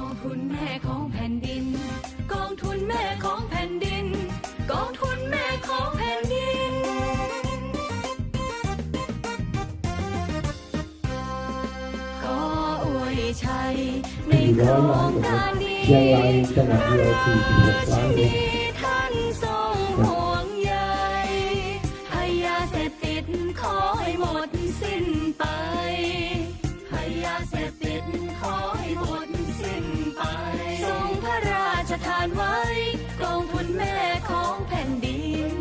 องทุนแม่ของแผ่นดิน กองทุนแม่ของแผ่นดิน กองทุนแม่ของแผ่นดิน ขออวยชัยในโครงการดีเชียงรายจังหวัดเดียว46ล้านเองท่านทรงห่วงใยให้ยาเสพติดขอให้หมดสิ้นไปให้ยาเสพติดขอให้านไว้กองทุนแม่ของแผ่นดิน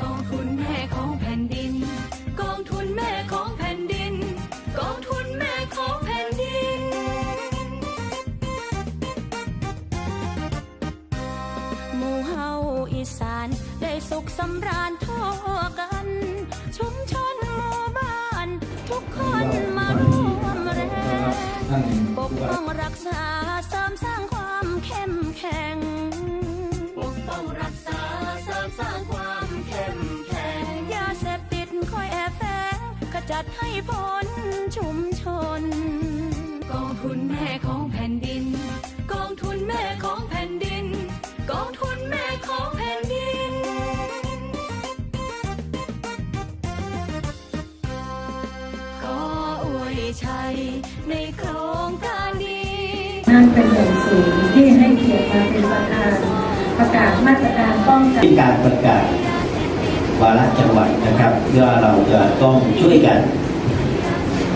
กองทุนแม่ของแผ่นดิน กองทุนแม่ของแผ่นดิน กองทุนแม่ของแผ่นดิน หมู่เฮาอีสานได้สุขสำราญท จัดให้พ้นชุมชน กองทุนแม่ของแผ่นดิน กองทุนแม่ของแผ่นดิน กองทุนแม่ของแผ่นดิน ขออวยชัยในโครงการดีนั่นเป็นอย่างสูงที่ให้เกียรติมาเป็นประธานประกาศมาตรการป้องกันที่การประกาศ วาระจังหวัดนะครับเพื่อเราจะต้องช่วยกัน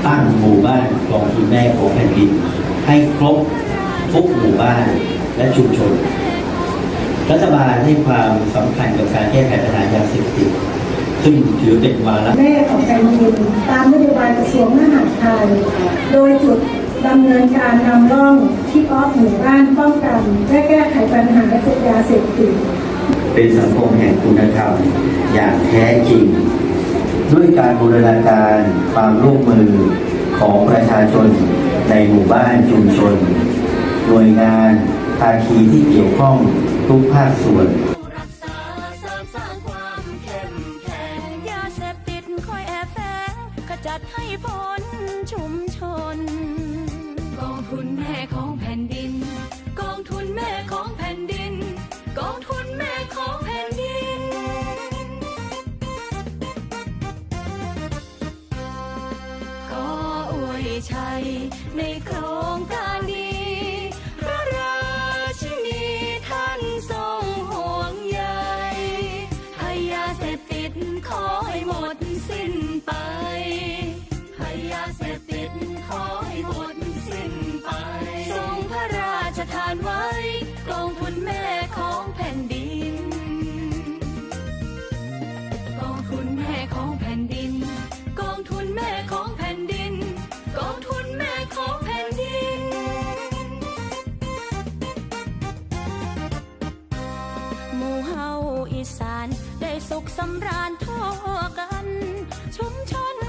ตั้งหมู่บ้านกองทุนแม่ของแผ่นดิน ให้ครบทุกหมู่บ้านและชุมชน รัฐบาลให้ความสำคัญกับการแก้ไขปัญหายาเสพติดซึ่งถือเป็นวาระแม่ของแผ่นดินตามนโยบายกระทรวงมหาดไทย โดยจุดดำเนินการนำร่องที่ออฟหมู่บ้านป้องกันและแก้ไขปัญหายาเสพติด เป็นสังคมแห่งคุณธรรมอย่างแท้จริง ด้วยการบูรณาการความร่วมมือของประชาชนในหมู่บ้านชุมชน หน่วยงานภาคีที่เกี่ยวข้องทุกภาคส่วนรักษาเสริม วยชัยในโครงการดีพระราชินีท่านทรงห่วงใยให้ยาเสพติดขอให้หมดสิ้น หมู่เฮาอีสาน ได้สุขสำราญทั่วกัน ชุมชน